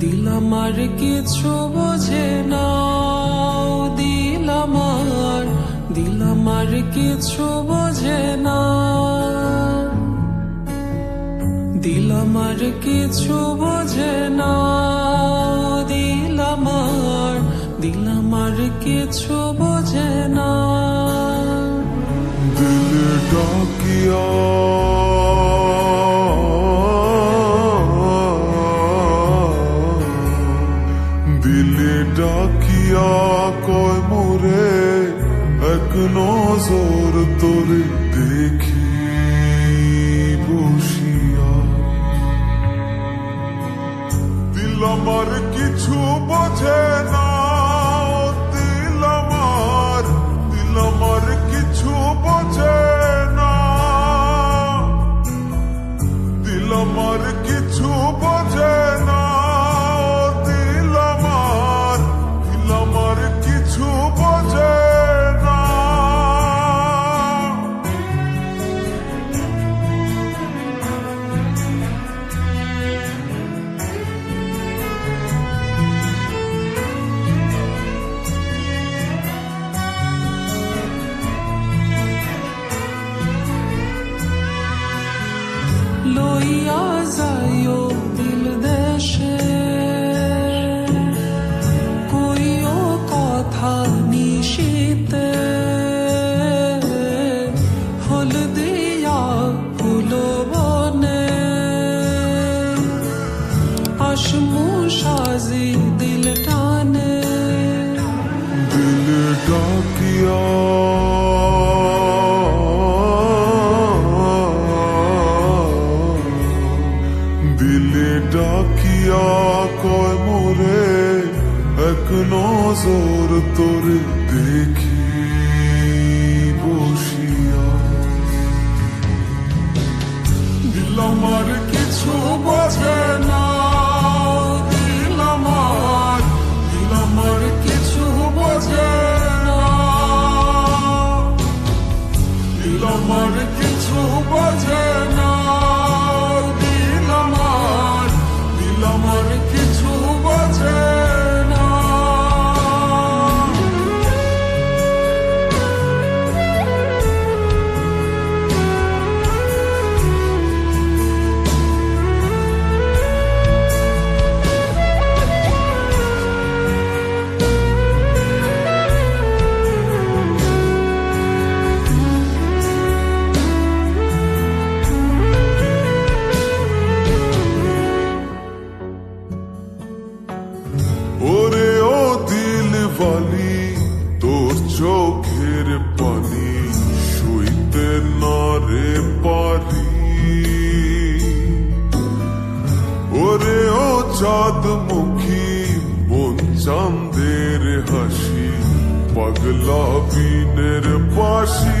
দিলাম আর কিছু বোঝে না দিলাম আর দিলাম আর কিছু বোঝে না দিলাম আর কিছু বোঝে না দিলাম আর দিলাম আর কিছু বোঝে না ডাকিয়া ডাকিয়া কয় মোরে এক নজর তোরে দেখি বসিয়া দিল আমার কিছু বোঝে না নজর তোরে দেখি বসিয়া। দিল আমার কিছু বোঝে না, দিল আমার দিল আমার কিছু বোঝে না। দিল আমার কিছু বোঝে বালি, তোর চোখের পানি, শুইতে না রে পারি। ওরে ও চাঁদ মুখী মন চাঁদের হাসি, পাগলা বিনের পাশি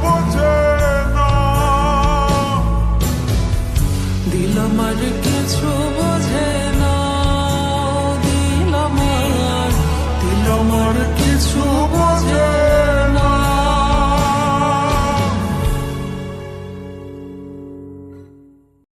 বোঝে না। দিল আমার কিছু বোঝে না দিল আমার দিল আমার কিছু বোঝে